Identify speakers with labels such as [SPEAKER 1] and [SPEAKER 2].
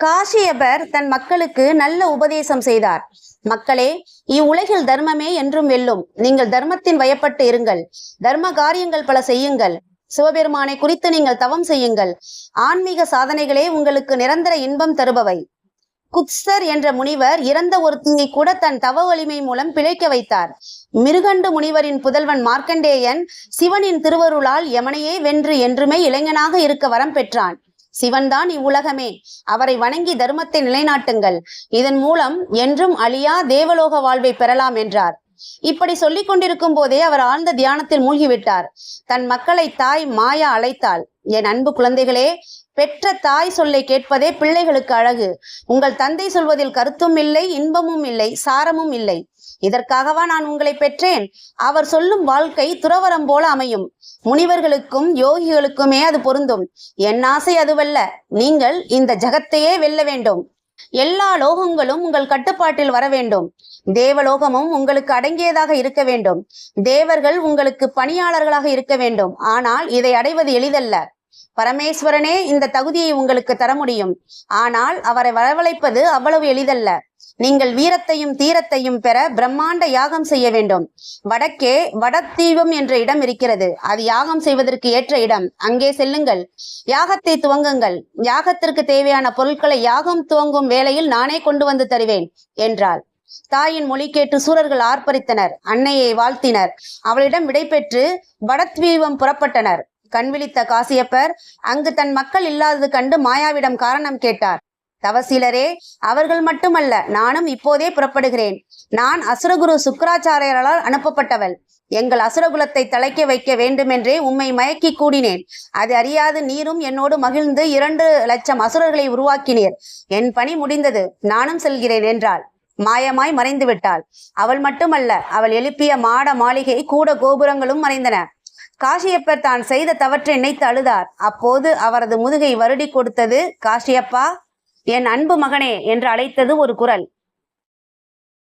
[SPEAKER 1] காசியபர் தன் மக்களுக்கு நல்ல உபதேசம் செய்தார். மக்களே இவ்வுலகில் தர்மமே என்றும் வெல்லும். நீங்கள் தர்மத்தின் வயப்பட்டு இருங்கள். தர்ம காரியங்கள் பல செய்யுங்கள். சிவபெருமானை குறித்து நீங்கள் தவம் செய்யுங்கள். ஆன்மீக சாதனைகளே உங்களுக்கு நிரந்தர இன்பம் தருபவை. குத்சர் என்ற முனிவர் இறந்த ஒருத்தியை கூட தன் தவ வலிமை மூலம் பிழைக்க வைத்தார். மிருகண்டு முனிவரின் புதல்வன் மார்க்கண்டேயன் சிவனின் திருவருளால் யமனையே வென்று என்றுமே இளைஞனாக இருக்க வரம் பெற்றான். சிவன்தான் இவ்வுலகமே. அவரை வணங்கி தர்மத்தை நிலைநாட்டுங்கள். இதன் மூலம் என்றும் அழியா தேவலோக வாழ்வை பெறலாம் என்றார். இப்படி சொல்லிக் கொண்டிருக்கும் போதே அவர் ஆழ்ந்த தியானத்தில் மூழ்கிவிட்டார். தன் மக்களை தாய் மாயா அழைத்தாள். என் அன்பு குழந்தைகளே பெற்ற தாய் சொல்லை கேட்பதே பிள்ளைகளுக்கு அழகு. உங்கள் தந்தை சொல்வதில் கருத்தும் இல்லை இன்பமும் இல்லை சாரமும் இல்லை. இதற்காகவா நான் உங்களை பெற்றேன்? அவர் சொல்லும் வாழ்க்கை துறவரம் போல அமையும். முனிவர்களுக்கும் யோகிகளுக்குமே அது பொருந்தும். என் ஆசை அதுவல்ல. நீங்கள் இந்த ஜகத்தையே வெல்ல வேண்டும். எல்லா லோகங்களும் உங்கள் கட்டுப்பாட்டில் வர வேண்டும். தேவலோகமும் உங்களுக்கு அடங்கியதாக இருக்க வேண்டும். தேவர்கள் உங்களுக்கு பணியாளர்களாக இருக்க வேண்டும். ஆனால் இதை அடைவது எளிதல்ல. பரமேஸ்வரனே இந்த தகுதியை உங்களுக்கு தர முடியும். ஆனால் அவரை வரவழைப்பது அவ்வளவு எளிதல்ல. நீங்கள் வீரத்தையும் தீரத்தையும் பெற பிரம்மாண்ட யாகம் செய்ய வேண்டும். வடக்கே வடத்தீபம் என்ற இடம் இருக்கிறது. அது யாகம் செய்வதற்கு ஏற்ற இடம். அங்கே செல்லுங்கள். யாகத்தை துவங்குங்கள். யாகத்திற்கு தேவையான பொருட்களை யாகம் துவங்கும் வேளையில் நானே கொண்டு வந்து தருவேன் என்றாள். தாயின் மொழி கேட்டு சூரர்கள் ஆர்ப்பரித்தனர். அன்னையை வாழ்த்தினர். அவளிடம் விடைபெற்று வடத்வீபம் புறப்பட்டனர். கண்விழித்த காசியப்பர் அங்கு தன் மக்கள் இல்லாதது கண்டு மாயாவிடம் காரணம் கேட்டார். தவசீலரே அவர்கள் மட்டுமல்ல நானும் இப்போதே புறப்படுகிறேன். நான் அசுரகுரு சுக்கராச்சாரியரால் அனுப்பப்பட்டவள். எங்கள் அசுரகுலத்தை தலைக்க வைக்க வேண்டுமென்றே உம்மை மயக்கி கூடினேன். அது அறியாது நீரும் என்னோடு மகிழ்ந்து இரண்டு லட்சம் அசுரர்களை உருவாக்கினீர். என் பணி முடிந்தது நானும் செல்கிறேன் என்றாள். மாயமாய் மறைந்து விட்டாள் அவள் மட்டுமல்ல அவள் எழுப்பிய மாட மாளிகை கூட கோபுரங்களும் மறைந்தன. காஷியப்பர் தான் செய்த தவற்றை நினைத்து அழுதார். அப்போது அவரது முதுகை வருடி கொடுத்தது காஷியப்பா என் அன்பு மகனே என்று அழைத்தது ஒரு குரல்.